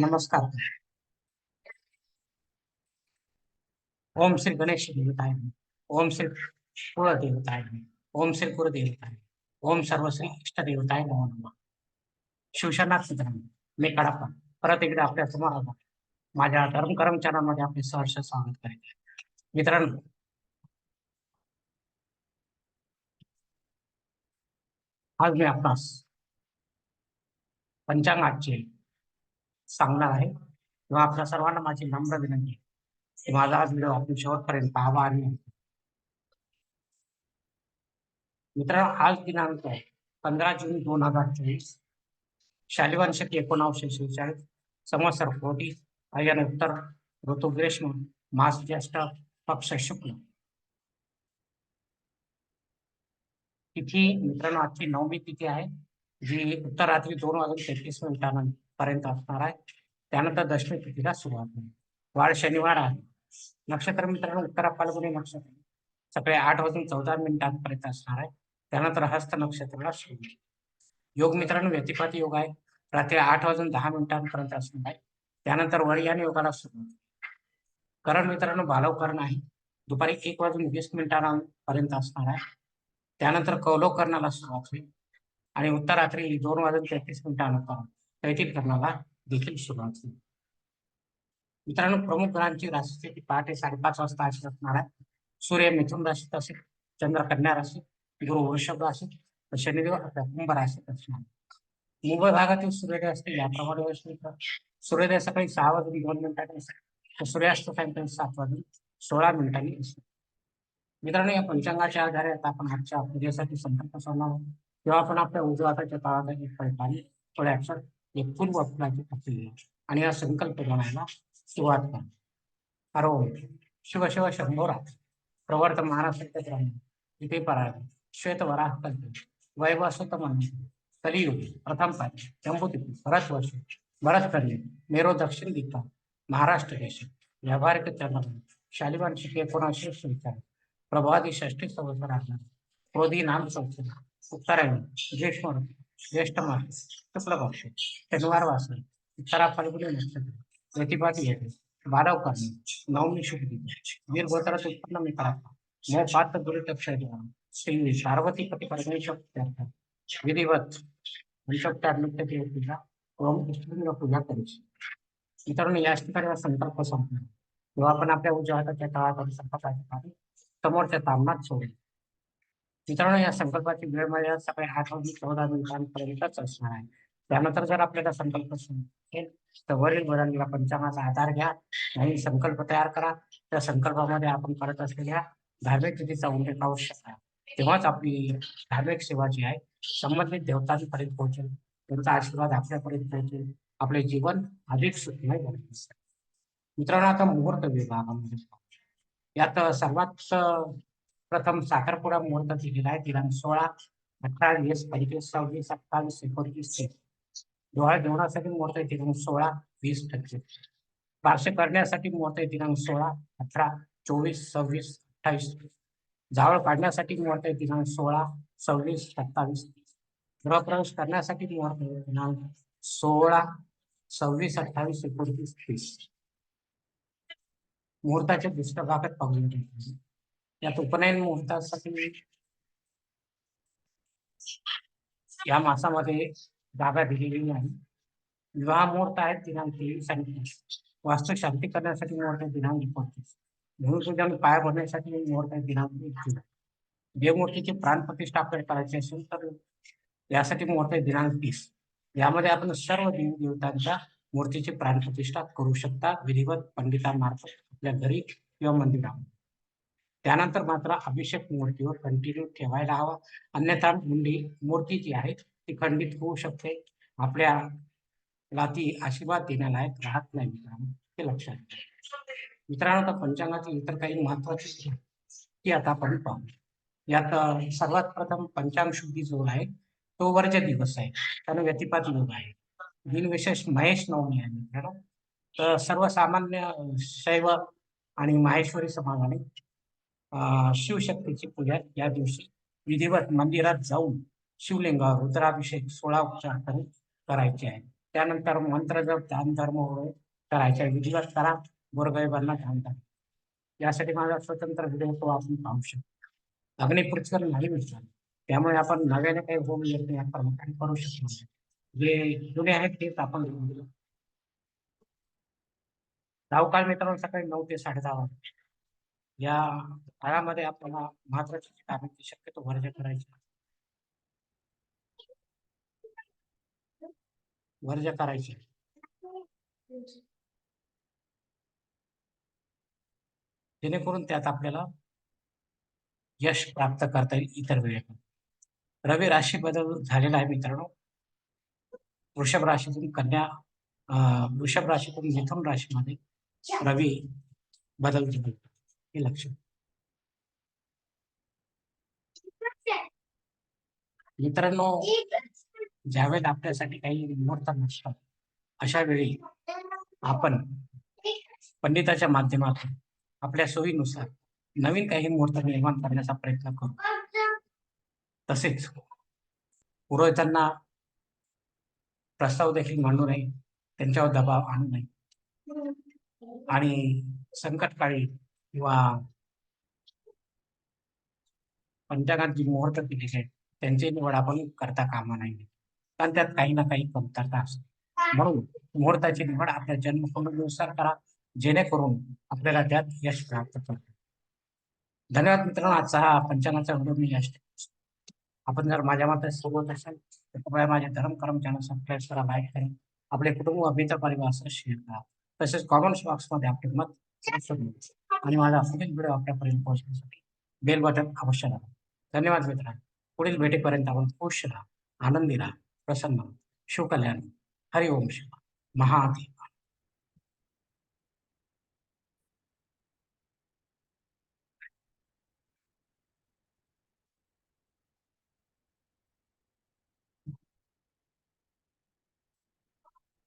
नमस्कार ओम श्री गणेश देवताय ओम श्री देवताय ओम श्री देवताय ओम इष्ट देवताय नमो नमः शिवशनाथ कडप्पा परत एकदा आपल्या समोर सहर्ष स्वागत आहे मित्रांनो आज मी आपणास. पंचांगाचे सांगणार आहे. किंवा आपल्या सर्वांना माझी नम्र विनंती की माझा आज व्हिडिओ आपण शेवटपर्यंत पाहावा आणि मित्रांनो आज दिनांक आहे पंधरा जून दोन हजार चोवीस. शालिवान शके शेहेचाळीस. संवत्सर कोटी अयन उत्तर. ऋतू ग्रीष्म मास ज्येष्ठ पक्ष शुक्ल. तिथी मित्रांनो आजची नवमी तिथी आहे जी उत्तर रात्री दोन वाजून तेहतीस मिनिटांपर्यंत असणार आहे. त्यानंतर दशमी तिथीला सुरुवात होईल. वाढ शनिवार आहे. नक्षत्र मित्रांनो उत्तरा फाल्गुनी नक्षत्र सकाळी आठ वाजून चौदा मिनिटांपर्यंत असणार आहे. त्यानंतर हस्त नक्षत्राला सुरू योग मित्रांनो व्यतिपात योग आहे. रात्री आठ वाजून दहा मिनिटांपर्यंत असणार आहे. त्यानंतर वळियान योगाला सुरू करण मित्रांनो बालव करण आहे दुपारी एक वाजून वीस मिनिटांपर्यंत असणार आहे. त्यानंतर कौलोकरणाला सुरुवात होईल. आणि उत्तर रात्री दोन वाजून तेहतीस मिनिटानंतर तैतीत करणाला देखील सुरुवात होईल. मित्रांनो प्रमुख ग्रहांची राशीस्थिती पहाटे साडेपाच वाजता अशी असणार आहे. सूर्य मिथुन राशीत असेल चंद्र कन्या राशी गुरु वृषभ राशी शनिदेव कुंभ राशीत असणार. मुंबई भागातील सूर्योदय असते याप्रमाणे सूर्योदय सकाळी सहा वाजून दोन मिनिटांनी असेल तर सूर्यास्त सायंकाळी सात वाजून सोळा मिनिटांनी असेल. मित्रांनो या पंचांगाच्या आधारे आता आपण आजच्या पूजेसाठी संपर्क सोडणार आहोत. तेव्हा आपण आपल्या उजव्या हाताच्या तळाला एक फळपाणी थोडे अक्षर एक फुल फुलाची पट्टी आणि या संकल्प बनायला सुरुवात करा. हरो शिव शिव शंभोरा प्रवर्त महाराष्ट्र ग्रामीण. इथे पराग. श्वेत वराह कल्प. वैवसत मन कलियुग. प्रथम पाय जम्बुदीप भरत वर्ष. भरत कन्या. मेरो दक्षिण दिक्का महाराष्ट्र देश. व्यावहारिक चरण शालिवान शिके एकोणाशे शेहेचाळीस प्रभादी षष्टी संवत्सर असणार क्रोधी नाम संवत्सर. उत्तरायण ज्येष्ठ ज्येष्ठ मास शुक्ल पक्ष शनिवार वासर उत्तरा फाल्गुनी नक्षत्र प्रतिपाती येते बारव करणे नवमी शुभ वीर गोत्रात उत्पन्न मी करावा मो पात्र दुरित अक्षर श्री पार्वती पती परमेश्वर विधिवत पंचोपचार नृत्य देवतेला पूजा करायची मित्रांनो या ठिकाणी संकल्प संपणार तेव्हा आपण आपल्या उजव्या हाताच्या तळाकडे संकल्पाच्या समोरच्या सामनात सोडेल. मित्रांनो या संकल्पाची वेळ मर्यादा सकाळी आठ वाजून चौदा मिनिटांपर्यंतच असणार आहे. त्यानंतर जर आपल्याला संकल्प तर वरील बदललेला पंचांगाचा आधार घ्या आणि संकल्प तयार करा. त्या संकल्पामध्ये आपण करत असलेल्या धार्मिक विधीचा उल्लेख आवश्यक आहे. तेव्हाच आपली धार्मिक सेवा जी आहे संबंधित देवतांपर्यंत पोहोचेल. त्यांचा आशीर्वाद आपल्यापर्यंत पोहोचेल. आपले जीवन अधिक सुखमय बनेल मित्रांनो आता मुहूर्त विभागामध्ये यात सर्वात प्रथम साखरपुडा मुहूर्त दिलेला आहे. दिनांक सोळा अठरा वीस पंचवीस सव्वीस अठ्ठावीस एकोणतीस तीस. डोळा जेवणासाठी मुहूर्त आहे दिनांक सोळा वीस पंचवीस बारसे करण्यासाठी मुहूर्त आहे दिनांक सोळा अठरा चोवीस सव्वीस अठ्ठावीस. जावळ काढण्यासाठी मुहूर्त आहे दिनांक सोळा सव्वीस सत्तावीस गृहप्रवेश करण्यासाठी मुहूर्त आहे दिनांक सोळा सव्वीस अठ्ठावीस एकोणतीस तीस. मुहूर्ताच्या दुसऱ्या भागात पाहून यात उपनयन मुहूर्तासाठी या मासामध्ये जागा दिलेली नाही विवाह मुहूर्त आहेत दिनांक तेवीस आणि वास्तू शांती करण्यासाठी मुहूर्त आहे दिनांक एकोणतीस. भूमिपूजन पाया भरण्यासाठी मुहूर्त आहे दिनांक एक जुलै देवमूर्तीची प्राणप्रतिष्ठा आपल्याला करायची असेल तर यासाठी मुहूर्त आहे दिनांक तीस. यामध्ये आपण सर्व देवी देवतांच्या मूर्तीची प्राणप्रतिष्ठा करू शकता विधिवत पंडितांमार्फत. आपल्या घरी किंवा मंदिरामध्ये. त्यानंतर मात्र अभिषेक मूर्तीवर कंटिन्यू ठेवायला हवा. अन्यथा मुंडी मूर्ती जी आहे ती खंडित होऊ शकते. आपल्याला ती आशीर्वाद देण्यालायक राहत नाही मित्रांनो हे लक्षात मित्रांनो आता पंचांगातील इतर काही महत्वाची ती आता आपण पाहू. यात सर्वात प्रथम पंचांग शुद्धी जो आहे तो वर्ज दिवस आहे. त्यानं व्यतिपात योग आहे. दिनविशेष महेश नवमी आहे मित्रांनो. सर्वसामान्य शैव आणि माहेश्वरी समाजाने शिवशक्तीची पूजा या दिवशी विधिवत मंदिरात जाऊन शिवलिंगावर रुद्राभिषेक सोळा उपचार करून करायचे आहे. त्यानंतर मंत्र जप दान धर्म वगैरे करायचे आहे. विधिवत करा गोरगरिबांना दान करा. यासाठी माझा स्वतंत्र व्हिडिओ तो आपण पाहू शकतो. अग्निपृष्कर नाही मिळणार. त्यामुळे आपण नव्याने काही होम यज्ञ या कर्मकांड करू शकतो जे जुने आहेत तेच आपण धावकाळ मित्रांनो सकाळी नऊ ते साडे दहा वाजता. या काळामध्ये आपल्याला महत्वाची कामाची शक्यतो वर्ज करायची. वर्ज करायची. जेणेकरून त्यात आपल्याला यश प्राप्त करता येईल इतर वेळेला. रवी राशी बदल झालेला आहे मित्रांनो. वृषभ राशीतून कन्या अं, वृषभ राशीतून मिथुन राशीमध्ये रवी बदल झाले हे लक्ष. मित्रांनो ज्यावेळेस आपल्यासाठी काही मुहूर्त नसतात अशा वेळी आपण पंडिताच्या माध्यमातून आपल्या सोयीनुसार नवीन काही मुहूर्त निर्माण करण्याचा प्रयत्न करू. तसेच पुरोहितांना प्रस्ताव देखील मांडू नये त्यांच्यावर दबाव आणू नये. आणि संकटकाळी किंवा पंचांगात जी मुहूर्त केली आहेत त्यांची निवड आपण करता कामा नाही कारण त्यात काही ना काही कमतरता असते. म्हणून मुहूर्ताची निवड आपल्या जन्मकुंडलीनुसार करा जेणेकरून आपल्याला त्यात यश प्राप्त करतो धन्यवाद मित्रांनो. आजचा हा पंचांगाचा व्हिडिओ मी यश आपण जर माझ्या मात्र सोबत असाल तर कृपया माझ्या धर्म कर्म चॅनल सबस्क्राईब करा लाईक करा. आपले कुटुंब मित्र परिवार शेअर करा. तसेच कॉमेंट्स बॉक्समध्ये आपले मत आणि माझा पुढील व्हिडिओ आपल्यापर्यंत पोहोचण्यासाठी बेल बटन अवश्य दाबा. धन्यवाद मित्रांनो पुढील भेटीपर्यंत आपण खुश राहा आनंदी राहा प्रसन्न शुकल्याण शिवकल्याण हरिओम शिवा महादेव